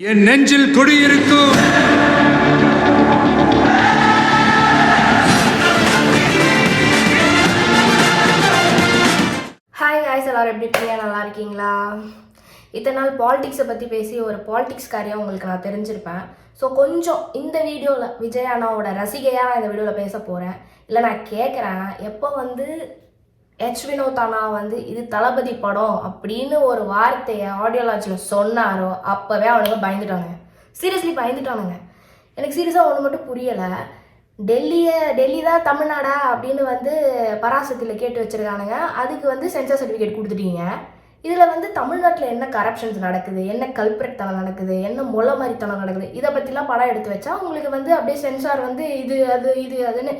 என் நெஞ்சில் குடியிருக்கும். Hi guys எல்லாரும் எப்படி இருக்கீங்க? நல்லா இருக்கீங்களா? இத்தனை நாள் பாலிடிக்ஸை பற்றி பேசி ஒரு பாலிடிக்ஸ்காரியாக உங்களுக்கு நான் தெரிஞ்சிருப்பேன். ஸோ கொஞ்சம் இந்த வீடியோவில் விஜய் அண்ணாவோட ரசிகையாக நான் இந்த வீடியோவில் பேச போகிறேன் இல்லை நான் கேட்குறேன் எப்போ வந்து ஹெச் வினோத் அண்ணா வந்து இது தளபதி படம் அப்படின்னு ஒரு வார்த்தையை ஆடியோலாஜில் சொன்னாரோ அப்போவே அவனுங்க பயந்துட்டானுங்க. சீரியஸ்லி பயந்துட்டானுங்க. எனக்கு சீரியஸாக ஒன்று மட்டும் புரியலை. டெல்லியை டெல்லி தான் தமிழ்நாடா அப்படின்னு வந்து பராசத்தில் கேட்டு வச்சிருக்கானுங்க. அதுக்கு வந்து சென்சார் சர்டிஃபிகேட் கொடுத்துட்டீங்க. இதில் வந்து தமிழ்நாட்டில் என்ன கரப்ஷன்ஸ் நடக்குது என்ன கல்பரேட் தனம் நடக்குது என்ன முளை மாதிரித்தனம் நடக்குது இதை பற்றிலாம் படம் எடுத்து வச்சா உங்களுக்கு வந்து அப்படியே சென்சார் வந்து இது அது இது அதுன்னு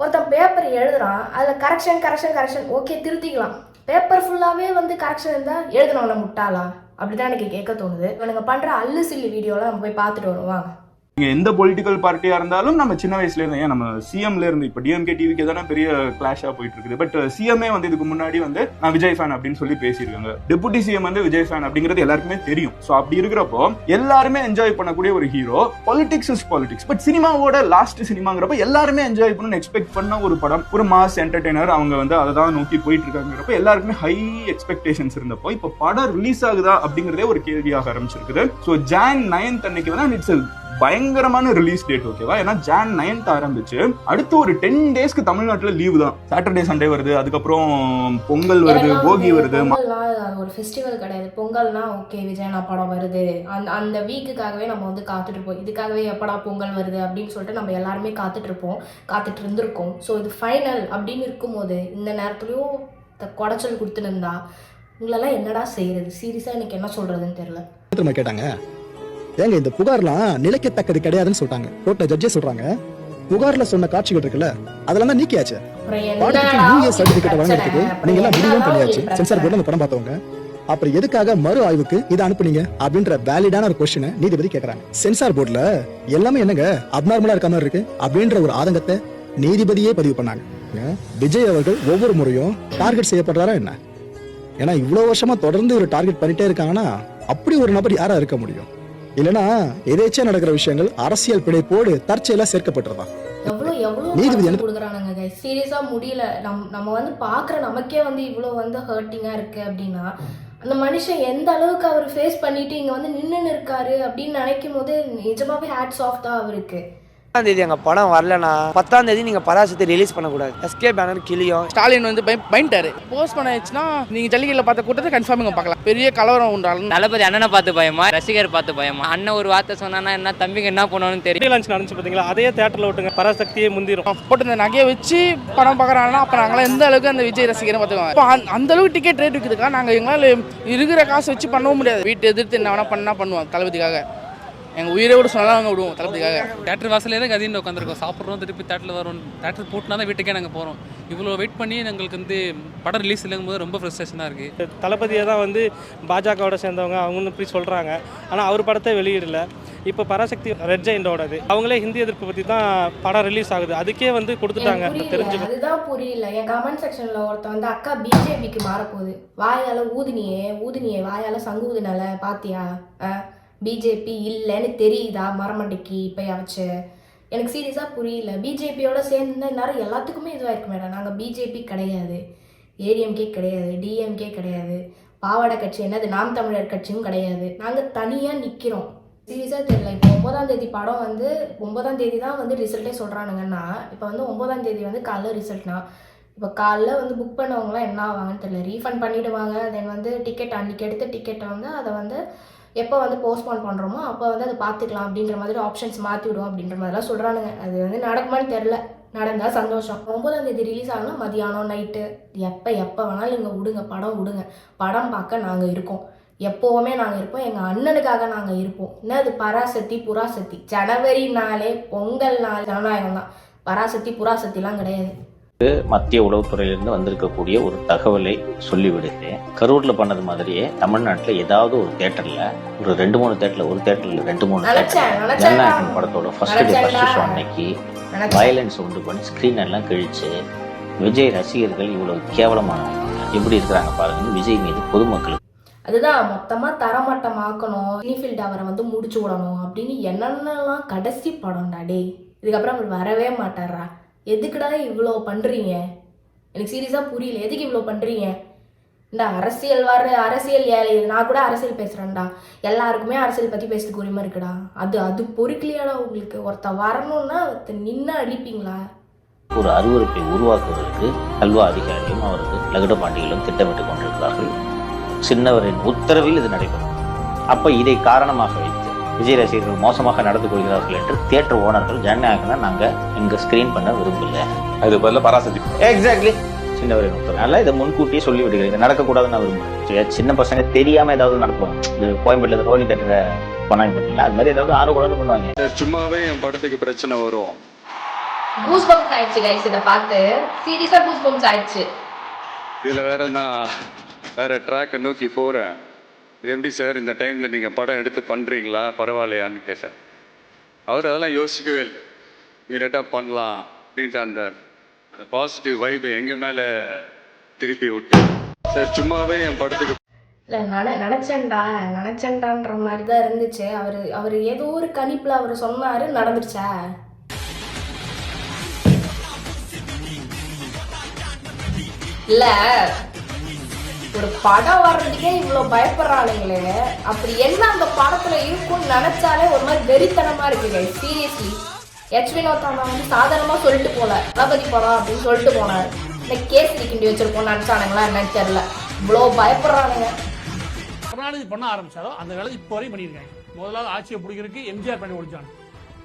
ஒருத்தன் பேப்பர் எழுதுறான் அதில் கரெக்ஷன் கரெக்ஷன் கரெக்ஷன் ஓகே திருத்திக்கலாம். பேப்பர் ஃபுல்லாகவே வந்து கரெக்ஷன் இருந்தால் எழுதுனவங்கள முட்டாளா? அப்படி தான் எனக்கு கேட்க தோணுது. இவனுங்க பண்ணுற அல்லு சில்லி வீடியோலாம் நம்ம போய் பார்த்துட்டு வருவாங்க நீங்கள் எந்த பொலிட்டிக்கல் பார்ட்டியாக இருந்தாலும் நம்ம சின்ன வயசுலேருந்து ஏன் நம்ம சிஎம்ல இருந்து இப்ப டிஎம்கே டிவிக்கு தானே பெரிய கிளாஷாக போயிட்டு இருக்குது. பட் சிஎம்ஏ வந்து இதுக்கு முன்னாடி வந்து நான் விஜய் ஃபேன் அப்படின்னு சொல்லி பேசியிருக்காங்க. டெபுட்டி சிஎம் வந்து விஜய் ஃபேன் அப்படிங்கிறது எல்லாருக்குமே தெரியும். ஸோ அப்படி இருக்கிறப்போ எல்லாருமே என்ஜாய் பண்ணக்கூடிய ஒரு hero politics is politics but சினிமாவோட லாஸ்ட் சினிமாங்கிறப்ப எல்லாருமே என்ஜாய் பண்ணணும்னு எக்ஸ்பெக்ட் பண்ண ஒரு படம் ஒரு மாஸ் என்டர்டைனர் அவங்க வந்து அதை தான் நோக்கி போயிட்டு இருக்காங்கிறப்ப எல்லாருக்குமே ஹை எக்ஸ்பெக்டேஷன்ஸ் இருந்தப்போ இப்போ படம் ரிலீஸ் ஆகுதா அப்படிங்கிறதே ஒரு கேள்வியாக ஆரம்பிச்சிருக்குது. ஸோ ஜான் நைன்த் அன்னைக்கு வந்து இட்ஸ் பயங்கரமான ரிலீஸ் டேட் ஓகேவா ஏன்னா ஜான் நைன்த் ஆரம்பிச்சு அடுத்து ஒரு டென் டேஸ்க்கு தமிழ்நாட்டுல லீவு தான். சாட்டர்டே சண்டே வருது அதுக்கப்புறம் பொங்கல் வருது போகி வருது ஒரு ஃபெஸ்டிவல் கிடையாது. பொங்கல்னா ஓகே விஜயனா படம் வருது. அந்த அந்த வீக்குக்காகவே நம்ம வந்து காத்துட்டு இருப்போம். இதுக்காகவே எப்படா பொங்கல் வருது அப்படின்னு சொல்லிட்டு நம்ம எல்லாருமே காத்துட்டு இருப்போம். காத்துட்டு இருந்திருக்கோம். ஸோ இது ஃபைனல் அப்படின்னு இருக்கும்போது இந்த நேரத்துலையும் த- குடைச்சல் கொடுத்துன்னு இருந்தா உங்களெல்லாம் என்னடா செய்யறது? சீரியஸாக எனக்கு என்ன சொல்றதுன்னு தெரியல. கேட்டாங்க. ஏங்க இந்த புகார்லாம் நிலைக்கத்தக்கது கிடையாதுன்னு சொல்லிட்டாங்க கோர்ட்ல ஜட்ஜே சொல்றாங்க. புகார்ல சொன்ன காட்சிகள் இருக்குல்ல அதெல்லாம் தான் நீக்கியாச்சு யூஏ சர்டிபிகேட்? வழங்குறதுக்கு நீங்க எல்லாம் முடிவும் பண்ணியாச்சு? சென்சார் போர்டு அந்த படம் பார்த்தவங்க. அப்புறம் எதுக்காக மறு ஆய்வுக்கு இதை அனுப்புனீங்க அப்படின்ற வேலிடான ஒரு கொஸ்டினை நீதிபதி கேக்குறாங்க சென்சார் போர்டுல எல்லாமே என்னங்க அப்நார்மலா இருக்க மாதிரி இருக்கு அப்படின்ற ஒரு ஆதங்கத்தை நீதிபதியே பதிவு பண்ணாங்க. விஜய் அவர்கள் ஒவ்வொரு முறையும் டார்கெட் செய்யப்படுறாரா என்ன? ஏன்னா இவ்வளவு வருஷமா தொடர்ந்து ஒரு டார்கெட் பண்ணிட்டே இருக்காங்கன்னா அப்படி ஒரு நபர் யாரா இருக்க முடியும்? இல்லனா எதேச்சா நடக்கிற விஷயங்கள் அரசியல் பிழைப்போடு தற்செயலா சேர்க்கப்பட்டிருந்தா. எவ்வளோ எவ்வளோ நீதிபதி கொடுக்குறானுங்க கைஸ் சீரியஸாக முடியல. நம் நம்ம வந்து பார்க்குற நமக்கே வந்து இவ்வளோ வந்து ஹர்ட்டிங்காக இருக்கு அப்படின்னா அந்த மனுஷன் எந்த அளவுக்கு அவர் ஃபேஸ் பண்ணிட்டு இங்கே வந்து நின்றுன்னு இருக்காரு அப்படின்னு நினைக்கும் போது நிஜமாவே ஹேட்ஸ் ஆஃப் தான் அவருக்கு. பத்தாம் தேதி எங்க படம் வரலனா பத்தாம் தேதி நீங்க பராசத்தை ரிலீஸ் பண்ணக்கூடாது. எஸ்கே பேனர் கிளியும். ஸ்டாலின் வந்து பய பயன்ட்டாரு போஸ்ட் பண்ண ஆயிடுச்சுன்னா நீங்க ஜல்லிக்கட்டில் பார்த்த கூட்டத்தை கன்ஃபார்ம் இங்கே பார்க்கலாம். பெரிய கலவரம் உண்டாலும் தளபதி அண்ணனை பார்த்து பயமா? ரசிகர் பார்த்து பயமா? அண்ணன் ஒரு வார்த்தை சொன்னானா என்ன தம்பிங்க என்ன பண்ணுவான்னு தெரியும். லான்ச் நடந்துச்சு பார்த்தீங்களா அதே தேட்டரில் விட்டுங்க பராசக்தியே முந்திரும். போட்டு இந்த நகையை வச்சு படம் பார்க்குறாங்கன்னா அப்போ நாங்களாம் எந்த அளவுக்கு அந்த விஜய் ரசிகரை பார்த்துக்கோங்க இப்போ அந்த- அளவுக்கு டிக்கெட் ரேட் விற்குதுக்கா நாங்கள் எங்களால் இருக்கிற காசு வச்சு பண்ணவும் முடியாது. வீட்டு எதிர்த்து என்ன வேணால் பண்ணால் பண்ணுவோம் தளபதிக்காக. எங்கள் உயிரை விட சொன்னாலும் நாங்கள் விடுவோம் தளபதிக்காக தேட்டர் வாசலே தான் கதின்னு உட்காந்துருக்கோம். சாப்பிட்றோம் திருப்பி தேட்டரில் வரோம் தேட்டர் போட்டுனா தான் வீட்டுக்கே நாங்கள் போகிறோம் இவ்வளோ வெயிட் பண்ணி எங்களுக்கு வந்து படம் ரிலீஸ் இல்லைங்கும் போது ரொம்ப ஃப்ரஸ்ட்ரேஷனாக இருக்குது தளபதியை தான் வந்து பாஜகவோட சேர்ந்தவங்க அவங்கன்னு இப்படி சொல்கிறாங்க ஆனால் அவர் படத்தை வெளியிடல. இப்போ பராசக்தி ரெட் ஜெயிண்டோடது அவங்களே ஹிந்தி எதிர்ப்பு பற்றி தான் படம் ரிலீஸ் ஆகுது. அதுக்கே வந்து கொடுத்துட்டாங்க தெரிஞ்சு அதுதான் புரியல. என் கமெண்ட் செக்ஷன்ல ஒருத்தன் வந்து அக்கா பிஜேபிக்கு மாறப்போகுது. வாயால ஊதுனியே ஊதுனியே வாயால சங்கு ஊதுனால பாத்தியா பிஜேபி இல்லைன்னு தெரியுதா? மரமண்டைக்கு இப்போ வச்சு எனக்கு சீரியஸாக புரியல. பிஜேபியோட சேர்ந்து நேரம் எல்லாத்துக்குமே இதுவாக மேடம் நாங்கள் பிஜேபி கிடையாது. ஏடிஎம்கே கிடையாது. டிஎம்கே கிடையாது. பாவாடை கட்சி என்னது? நாம் தமிழர் கட்சியும் கிடையாது. நாங்கள் தனியாக நிற்கிறோம் சீரியஸாக தெரியல. இப்போ ஒன்பதாம் தேதி படம் வந்து ஒன்பதாம் தேதி தான் வந்து ரிசல்ட்டே சொல்கிறானுங்கன்னா இப்போ வந்து ஒன்பதாம் தேதி வந்து காலைல ரிசல்ட்னா இப்போ காலைல வந்து புக் பண்ணவங்களாம் என்ன ஆவாங்கன்னு தெரியல. ரீஃபண்ட் பண்ணிவிடுவாங்க தென் வந்து டிக்கெட் அன்றைக்கி எடுத்த டிக்கெட்டை வந்து அதை வந்து எப்போ வந்து போஸ்ட்போன் பண்ணுறோமோ அப்போ வந்து அதை பார்த்துக்கலாம் அப்படின்ற மாதிரி ஆப்ஷன்ஸ் மாற்றி விடும் அப்படின்ற மாதிரிலாம் சொல்கிறானுங்க அது வந்து நடக்குமான்னு தெரில நடந்தால் சந்தோஷம். ஒம்பதாம் தேதி ரிலீஸ் ஆகலாம் மதியானம் நைட்டு எப்போ எப்போ வேணாலும் நீங்கள் விடுங்க படம் விடுங்க. படம் பார்க்க நாங்கள் இருக்கோம். எப்போவுமே நாங்கள் இருப்போம். எங்கள் அண்ணனுக்காக நாங்கள் இருப்போம். என்னது? பராசக்தி புராசக்தி. ஜனவரி நாளே பொங்கல் நாள் ஜனநாயகம் தான் பராசக்தி புராசக்திலாம் கிடையாது. மத்திய உளவுத்துறையிலிருந்து வந்திருக்கக்கூடிய ஒரு தகவலை சொல்லிவிடுகிறேன். கரூர்ல பண்ணது மாதிரியே தமிழ்நாட்டுல ஏதாவது ஒரு தேட்டர்ல ஒரு ரெண்டு மூணு தேட்டர்ல ஒரு தேட்டர்ல ரெண்டு மூணு தேட்டர் ஜனநாயகன் படத்தோட ஃபர்ஸ்ட் டே. ஃபர்ஸ்ட் ஷோ அன்னைக்கு வயலன்ஸ் உண்டு பண்ணி ஸ்கிரீன் எல்லாம் கிழிச்சு விஜய் ரசிகர்கள் இவ்வளவு கேவலமானவங்க. எப்படி இருக்கிறாங்க பாருங்க விஜய் மீது பொதுமக்களுக்கு அதுதான் மொத்தமாக தரமட்டமாக்கணும் இனிஃபீல்ட் அவரை வந்து முடிச்சு விடணும் அப்படின்னு என்னென்னலாம் கடைசி படம்டா டேய். இதுக்கப்புறம் அவர் வரவே மாட்டாரா? எதுக்குடா இவ்வளோ பண்ணுறீங்க எனக்கு சீரியஸாக புரியல. எதுக்கு இவ்வளோ பண்ணுறீங்க இந்த அரசியல் வர அரசியல் ஏழை நான் கூட அரசியல் பேசுகிறேன்டா எல்லாருக்குமே அரசியல் பற்றி பேசுறதுக்கு உரிமை இருக்குடா. அது அது பொறுக்கலையாடா உங்களுக்கு? ஒருத்த வரணும்னா ஒருத்த நின்று அடிப்பீங்களா? ஒரு அருவருப்பை உருவாக்குவதற்கு கல்வா அதிகாரியும் அவரது லகுட பாண்டிகளும் திட்டமிட்டுக் கொண்டிருக்கிறார்கள் சின்னவரின் உத்தரவில் இது நடைபெறும் அப்ப இதை காரணமாக வைத்து விஜய் ரசிகர்கள் மோசமாக நடந்து கொள்கிறார்கள் என்று தியேட்டர் ஓனர்கள் ஜனநாயகனா நாங்க இங்க ஸ்கிரீன் பண்ண விரும்பல. அது பதில் பராசக்தி. எக்ஸாக்ட்லி உத்தரவு அதனால இதை முன்கூட்டியே சொல்லி விடுகிறேன் இது நடக்கக்கூடாதுன்னு நான் விரும்புறேன் சரி, சின்ன பசங்க தெரியாம ஏதாவது நடத்துவாங்க இது கோயம்பேட்டில் ரோஹி தேட்டர் பண்ணாங்க பார்த்தீங்களா? அது மாதிரி ஏதாவது ஆர்வம் கூட பண்ணுவாங்க. சும்மாவே என் படத்துக்கு பிரச்சனை வரும். கூஸ் பம்ப்ஸ் ஆயிடுச்சு கைஸ் இதை பார்த்து. சீரியஸாக கூஸ் பம்ப்ஸ் ஆயிடுச்சு. இதுல வேற நான் வேற ட்ராக்கை நோக்கி போறேன். எப்படி சார் இந்த டைமில் நீங்கள் படம் எடுத்து பண்ணுறீங்களா பரவாயில்லையான்னு கேட்டேன். அவர் அதெல்லாம் யோசிக்கவே இல்லை. இமீடியட்டா பண்ணலாம் அப்படின்ட்டு அந்த பாசிட்டிவ் வைபு எங்கள் மேலே திருப்பி விட்டு சார் சும்மாவே என் படத்துக்கு இல்லை நன நினச்சேன்டா நினச்சேன்டான்ற மாதிரி தான் இருந்துச்சு. அவர் அவர் ஏதோ ஒரு கணிப்பில் அவர் சொன்னார் நடந்துருச்சா? இல்லை ஒரு படம் வர்றதுக்கே இவ்வளோ பயப்படுறாளுங்களே. அப்படி என்ன அந்த படத்தில் இருக்கும்னு நினச்சாலே ஒரு மாதிரி வெறித்தனமாக இருக்குங்க சீரியஸ்லி எச் வினோத்தானா வந்து சாதாரணமாக சொல்லிட்டு போல. தளபதி படம் அப்படின்னு சொல்லிட்டு போனார். இந்த கேஸ் கிண்டி வச்சிருக்கோம்னு நினச்சானுங்களா என்னன்னு தெரியல. இவ்வளோ பயப்படுறானுங்க. கருணாநிதி பண்ண ஆரம்பிச்சாரோ அந்த வேலை இப்போ வரையும் பண்ணியிருக்காங்க. முதலாவது ஆட்சியை பிடிக்கிறதுக்கு எம்ஜிஆர் பண்ணி ஒழிச்சாங்க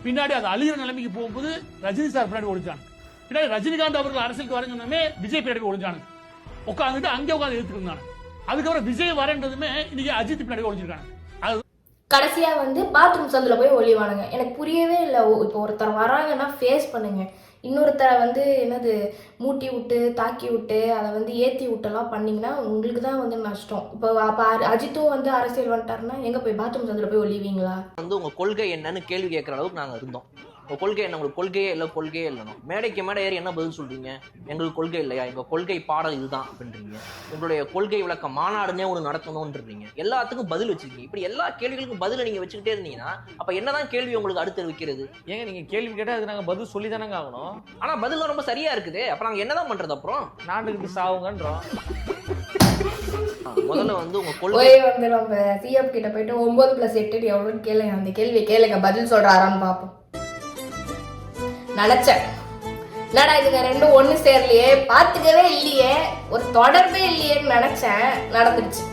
பின்னாடி அது அழிகிற நிலைமைக்கு போகும்போது ரஜினி சார் பின்னாடி ஒழிச்சாங்க பின்னாடி ரஜினிகாந்த் அவர்கள் அரசியலுக்கு வரஞ்சோன்னே விஜய் பின்னாடி ஒழிஞ்சாங்க உட்காந்துட்டு அங்கே உட்காந்து எடுத்துட்டு இருந்தாங்க. அதுக்கப்புறம் விஜய் வரன்றதுமே இன்னைக்கு அஜித் பின்னாடி ஒழிஞ்சிருக்காங்க அது கடைசியா வந்து பாத்ரூம் சந்தில் போய் ஒளிவானுங்க எனக்கு புரியவே இல்லை. இப்போ ஒருத்தர் வராங்கன்னா ஃபேஸ் பண்ணுங்க. இன்னொருத்தரை வந்து என்னது மூட்டி விட்டு தாக்கி விட்டு அதை வந்து ஏற்றி விட்டெல்லாம் பண்ணீங்கன்னா உங்களுக்கு தான் வந்து நஷ்டம். இப்போ அப்போ அஜித்தும் வந்து அரசியல் வந்துட்டாருன்னா எங்கே போய் பாத்ரூம் சந்தில் போய் ஒளிவீங்களா? வந்து உங்க கொள்கை என்னன்னு கேள்வி கேட்கற அளவுக்கு நாங்க இருந்தோம். உங்க கொள்கை என்ன? உங்களுக்கு கொள்கையே இல்லை கொள்கையே இல்லைனோ மேடைக்கு மேடை ஏறி என்ன பதில் சொல்றீங்க? எங்களுக்கு கொள்கை இல்லையா? எங்க கொள்கை பாடம் இதுதான் அப்படின்றீங்க. உங்களுடைய கொள்கை விளக்க மாநாடுனே ஒன்று நடத்தணும்ன்றீங்க. எல்லாத்துக்கும் பதில் வச்சிருக்கீங்க. இப்படி எல்லா கேள்விகளுக்கும் பதில நீங்க வச்சுக்கிட்டே இருந்தீங்கன்னா அப்ப என்னதான் கேள்வி உங்களுக்கு அடுத்து வைக்கிறது ஏங்க நீங்க கேள்வி கேட்டால் அதுக்கு நாங்கள் பதில் சொல்லி தானங்க ஆகணும். ஆனா பதில் ரொம்ப சரியா இருக்குது. அப்ப நாங்க என்னதான் பண்றது அப்புறம்? நாட்டுக்கு சாவுங்கன்றோம். முதல்ல வந்து உங்க கொள்கை வந்து நம்ம சிஎம் கிட்ட போயிட்டு ஒன்பது ப்ளஸ் எட்டு எவ்வளோன்னு கேளுங்க. அந்த கேள்வி கேளுங்க. பதில் சொல்றாரான்னு பார்ப்போம். நினச்சேன் என்னடா இதுங்க ரெண்டும் ஒன்று சேரலையே. பார்த்துக்கவே இல்லையே. ஒரு தொடர்பே இல்லையேன்னு நினச்சேன். நடந்துடுச்சு.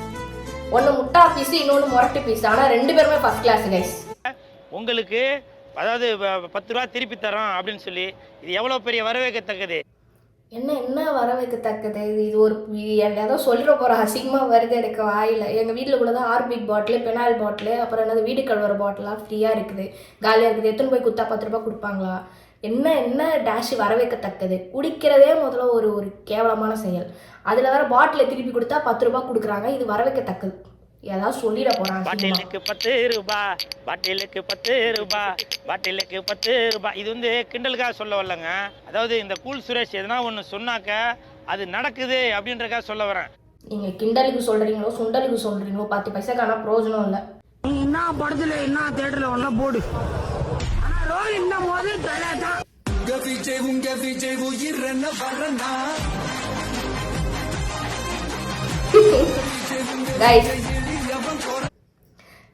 ஒன்று முட்டா பீஸு இன்னொன்று முரட்டு பீஸ் ஆனால் ரெண்டு பேருமே ஃபர்ஸ்ட் கிளாஸ் கைஸ் உங்களுக்கு அதாவது பத்து ரூபா திருப்பி தரோம் அப்படின்னு சொல்லி இது எவ்வளோ பெரிய வரவேற்கத்தக்கது? என்ன என்ன வர வைக்கத்தக்கது இது இது ஒரு ஏதோ சொல்லிட போகிற அசிங்கமாக வருது எனக்கு வாயில். எங்கள் வீட்டில் கூட தான் ஆர்பிக் பாட்டில் பெனாயில் பாட்டில் அப்புறம் என்னது வீடு கழுவுற பாட்டிலாம் ஃப்ரீயாக இருக்குது. காலியாக இருக்குது. எத்தனை போய் குத்தா பத்து ரூபாய் கொடுப்பாங்களா? என்ன என்ன டேஷ் வர வைக்கத்தக்கது குடிக்கிறதே முதல்ல ஒரு ஒரு கேவலமான செயல். அதில் வேற பாட்டிலை திருப்பி கொடுத்தா பத்து ரூபாய் கொடுக்குறாங்க. இது வர வைக்கத்தக்கது ஏதாவது சொல்லிட போகிறாங்க பாட்டிலுக்கு பத்து ரூபா பாட்டிலுக்கு பத்து ரூபா பாட்டிலுக்கு பத்து ரூபா இது வந்து கிண்டலுக்காக சொல்ல வரலங்க. அதாவது இந்த கூல் சுரேஷ் எதனா ஒன்று சொன்னாக்க அது நடக்குது அப்படின்றக்காக சொல்ல வரேன். நீங்கள் கிண்டலுக்கு சொல்கிறீங்களோ சுண்டலுக்கு சொல்கிறீங்களோ பத்து பைசாக்கான பிரயோஜனம் இல்லை. என்ன படத்துல என்ன தேட்டர்ல ஒன்னா போடு. இந்த முதல் தலை தான் உங்க விஜய் உங்க விஜய் உயிரன வரனா Guys,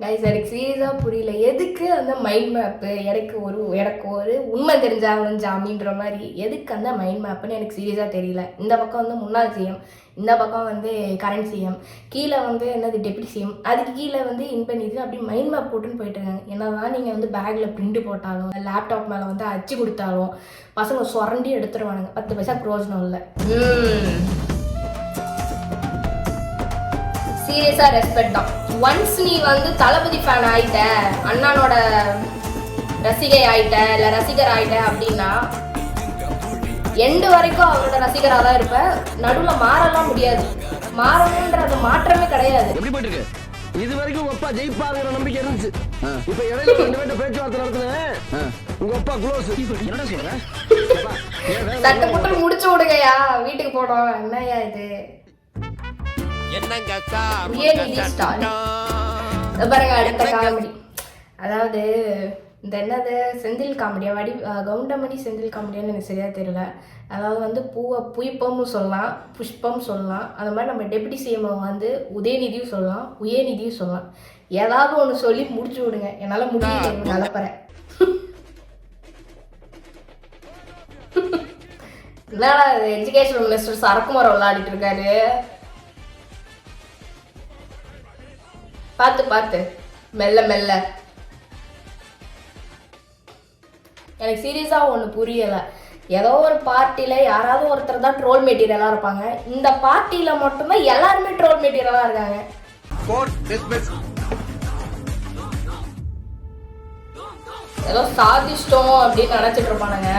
கைஸ் எனக்கு சீரியஸாக புரியல. எதுக்கு அந்த மைண்ட் மேப்பு எனக்கு ஒரு எனக்கு ஒரு உண்மை தெரிஞ்சாகணும் ஜாமின்ற மாதிரி. எதுக்கு அந்த மைண்ட் மேப்புன்னு எனக்கு சீரியஸாக தெரியல. இந்த பக்கம் வந்து முன்னாள் சிஎம் இந்த பக்கம் வந்து கரண்ட் சிஎம் கீழே வந்து என்னது டெப்டி சிஎம் அதுக்கு கீழே வந்து இன் பண்ணிட்டு அப்படி மைண்ட் மேப் போட்டுன்னு போயிட்டு இருக்காங்க. என்னதான் நீங்கள் வந்து பேக்கில் பிரிண்ட் போட்டாலும் லேப்டாப் மேலே வந்து அச்சு கொடுத்தாலும் பசங்க சுரண்டி எடுத்துருவானுங்க. பத்து பைசா பிரயோஜனம் இல்லை. சீரியஸாக ரெஸ்பெக்ட் தான். ஒன்ஸ் நீ வந்து தளபதி ஃபேன் ஆயிட்ட அண்ணனோட ரசிகை ஆயிட்ட இல்லை ரசிகர் ஆயிட்ட அப்படின்னா எண்டு வரைக்கும் அவரோட ரசிகராக தான் இருப்ப. நடுவில் மாறலாம் முடியாது. மாறணுன்ற அந்த மாற்றமே கிடையாது. இது வரைக்கும் அப்பா ஜெயிப்பாங்கிற நம்பிக்கை இருந்துச்சு. இப்ப இடையில ரெண்டு பேர்ட்ட பேச்சுவார்த்தை நடத்துனேன். உங்க அப்பா க்ளோஸ் என்னடா சொல்ற? சட்டை மட்டும் முடிச்சு விடுங்கய்யா. வீட்டுக்கு போனோம் என்னய்யா இது? அடுத்த காமெடி அதாவது இந்த என்னது? செந்தில் காமெடியா? வடி கவுண்டமணி செந்தில் காமெடியான்னு எனக்கு சரியா தெரியல. அதாவது வந்து பூவை புஷ்பம்னு சொல்லலாம் புஷ்பம் சொல்லலாம். அந்த மாதிரி நம்ம டெப்யூட்டி சிஎம் வந்து உதயநிதியும் சொல்லலாம் உயர்நிதியும் சொல்லலாம். ஏதாவது ஒன்று சொல்லி முடிச்சு விடுங்க. என்னால் முடியல இவங்க கலப்பறேன் என்னடா எஜுகேஷன் மினிஸ்டர் சரக்குமரம் விளையாடிட்டு இருக்காரு? பார்த்து பார்த்து மெல்ல மெல்ல. எனக்கு சீரியஸாக ஒன்று புரியலை. ஏதோ ஒரு பார்ட்டியில் யாராவது ஒருத்தர் தான் ட்ரோல் மெட்டீரியலாக இருப்பாங்க. இந்த பார்ட்டியில் மட்டும்தான் எல்லாருமே ட்ரோல் மெட்டீரியலாக இருக்காங்க. ஏதோ சாதிச்சிட்டோம் அப்படின்னு நினச்சிட்டு இருப்பானுங்க.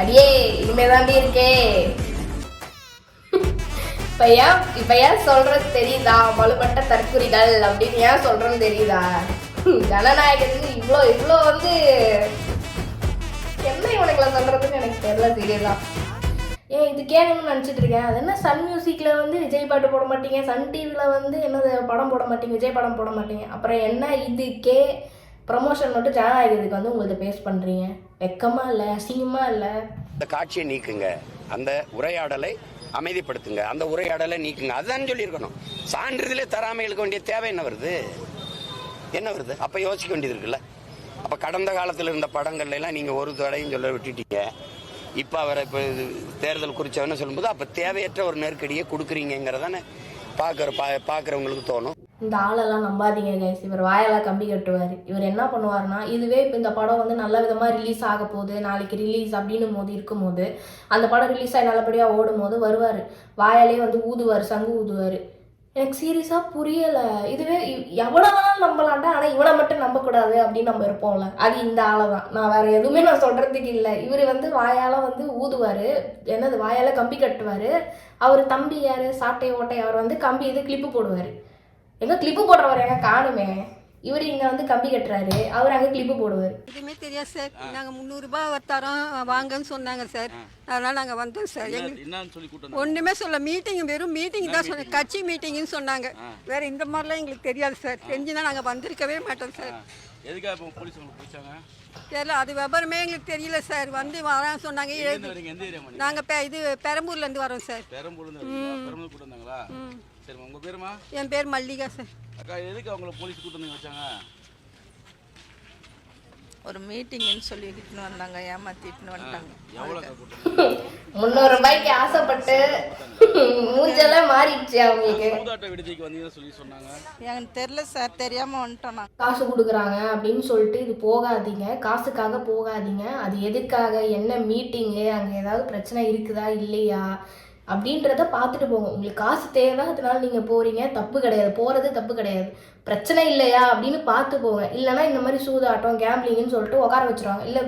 அடியே இனிமே தாண்டி இருக்கே. இப்ப ஏன் இப்ப ஏன் சொல்றது தெரியுதா? வலுப்பட்ட தற்குறிகள் அப்படின்னு ஏன் சொல்றேன்னு தெரியுதா? ஜனநாயகத்துக்கு இவ்வளோ இவ்வளோ வந்து என்ன இவனுக்குலாம் சொல்றதுன்னு எனக்கு தெரியல தெரியுதா ஏன் இது கேட்கணும்னு நினச்சிட்டு இருக்கேன். அது என்ன சன் மியூசிக்கில் வந்து விஜய் பாட்டு போட மாட்டீங்க? சன் டிவியில் வந்து என்னது படம் போட மாட்டீங்க? விஜய் படம் போட மாட்டீங்க? அப்புறம் என்ன இது கே? ப்ரமோஷன் மட்டும் ஜனநாயகத்துக்கு வந்து உங்கள்கிட்ட பேஸ் பண்ணுறீங்க வெக்கமாக இல்லை அசிங்கமாக இல்லை? இந்த காட்சியை நீக்குங்க. அந்த உரையாடலை அமைதிப்படுத்துங்க. அந்த உரையாடலை நீக்குங்க. அதுதான் சொல்லியிருக்கணும். சான்றிதழே தராம இருக்க வேண்டிய தேவை என்ன வருது? என்ன வருது? அப்ப யோசிக்க வேண்டியது இருக்குல்ல. அப்ப கடந்த காலத்தில் இருந்த படங்கள்ல எல்லாம் நீங்க ஒரு தடையும் சொல்ல விட்டுட்டீங்க. இப்ப அவரை இப்ப தேர்தல் குறிச்சவன சொல்லும்போது அப்ப தேவையற்ற ஒரு நெருக்கடியை கொடுக்குறீங்கிறதானே பாக்குற பா பாக்குறவங்களுக்கு தோணும். இந்த ஆளெல்லாம் நம்பாதீங்க கைஸ் இவர் வாயெல்லாம் கம்பி கட்டுவார். இவர் என்ன பண்ணுவார்னா இதுவே இப்போ இந்த படம் வந்து நல்ல விதமாக ரிலீஸ் ஆக போகுது. நாளைக்கு ரிலீஸ் அப்படின்னும் போது இருக்கும்போது அந்த படம் ரிலீஸ் ஆகி நல்லபடியாக ஓடும் போது வருவார். வாயாலே வந்து ஊதுவார் சங்கு ஊதுவார். எனக்கு சீரியஸாக புரியலை. இதுவே இ- எவ்வளோ வேணாலும் நம்பலாம்டா ஆனால் இவனை மட்டும் நம்பக்கூடாது அப்படின்னு நம்ம இருப்போம்ல. அது இந்த ஆளை தான் நான் வேறு எதுவுமே நான் சொல்கிறதுக்கு இல்லை. இவர் வந்து வாயால் வந்து ஊதுவார். என்னது வாயால் கம்பி கட்டுவார். அவர் தம்பி யார்? சாட்டை ஓட்டை அவர் வந்து கம்பி இது கிளிப்பு போடுவார். என்ன கிளிப்பு போடுறவர் எங்க காணுமே? இவர் இங்க வந்து கம்பி கட்டுறாரு. அவர் அங்க கிளிப்பு போடுவார். எதுவுமே தெரியாது சார். நாங்கள் முந்நூறுரூபா தரோம். வாங்கன்னு சொன்னாங்க சார். அதனால் நாங்கள் வந்தோம் சார். எங்களுக்கு ஒன்றுமே சொல்ல மீட்டிங் வெறும் மீட்டிங் தான் சொன்னாங்க. கட்சி மீட்டிங்னு சொன்னாங்க. வேற இந்த மாதிரிலாம் எங்களுக்கு தெரியாது சார். தெரிஞ்சுனா நாங்கள் வந்திருக்கவே மாட்டோம் சார். எதுக்காக இப்போ போலீஸ் தெரியல அது விவரமே எங்களுக்கு தெரியல சார். வந்து வரான்னு சொன்னாங்க. நாங்கள் பெ இது பெரம்பூர்லேருந்து வரோம் சார். பெரம்பூர்ல இருந்து பெரம்பூர். சரிம்மா உங்க பேருமா? என் பேர் மல்லிகா சார். அக்கா எதுக்கு அவங்கள போலீஸ் கூட்டு வந்து வச்சாங்க? ஒரு மீட்டிங்னு சொல்லி இட்டுன்னு வந்தாங்க ஏமாத்திட்டுன்னு வந்துட்டாங்க. கூட்டம் முந்நூறு ரூபாய்க்கு ஆசைப்பட்டு மூஞ்செல்லாம் மாறிடுச்சு அவங்களுக்கு. சூதாட்ட விடுதிக்கு வந்தீங்கன்னு சொல்லி சொன்னாங்க. எனக்கு தெரில சார் தெரியாமல் வந்துட்டோம் நான். காசு கொடுக்குறாங்க அப்படின்னு சொல்லிட்டு இது போகாதீங்க காசுக்காக போகாதீங்க. அது எதுக்காக? என்ன மீட்டிங்கு அங்கே ஏதாவது பிரச்சனை இருக்குதா? இல்லையா? அப்படின்றத பார்த்துட்டு போங்க. உங்களுக்கு காசு தேவை அதனால நீங்கள் போகிறீங்க தப்பு கிடையாது. போகிறது தப்பு கிடையாது. பிரச்சனை இல்லையா அப்படின்னு பார்த்து போங்க. இல்லைன்னா இந்த மாதிரி சூதாட்டம் கேம்லிங்னு சொல்லிட்டு உட்கார வச்சுருவாங்க. இல்லை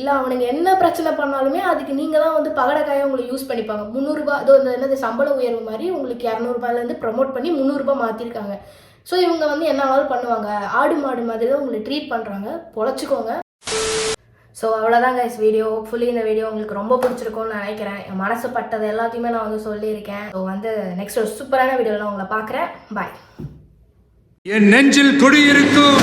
இல்லை அவனுங்க என்ன பிரச்சனை பண்ணாலுமே அதுக்கு நீங்கள் தான் வந்து பகடக்காயை உங்களை யூஸ் பண்ணிப்பாங்க. முந்நூறுரூபா அது வந்து என்னது சம்பள உயர்வு மாதிரி உங்களுக்கு இரநூறுபாலேருந்து ப்ரமோட் பண்ணி முந்நூறுரூபா மாற்றிருக்காங்க ஸோ இவங்க வந்து என்ன வேணாலும் பண்ணுவாங்க. ஆடு மாடு மாதிரி தான் உங்களை ட்ரீட் பண்ணுறாங்க பொழைச்சிக்கோங்க. ஸோ அவ்வளோதான் கைஸ் வீடியோ ஹோப்ஃபுல்லி இந்த வீடியோ உங்களுக்கு ரொம்ப பிடிச்சிருக்கும்னு நினைக்கிறேன். என் மனசு பட்டது எல்லாத்தையுமே நான் வந்து சொல்லியிருக்கேன். ஸோ வந்து நெக்ஸ்ட் ஒரு சூப்பரான வீடியோவில் உங்களை பார்க்குறேன். பாய் என் நெஞ்சில் குடியிருக்கும்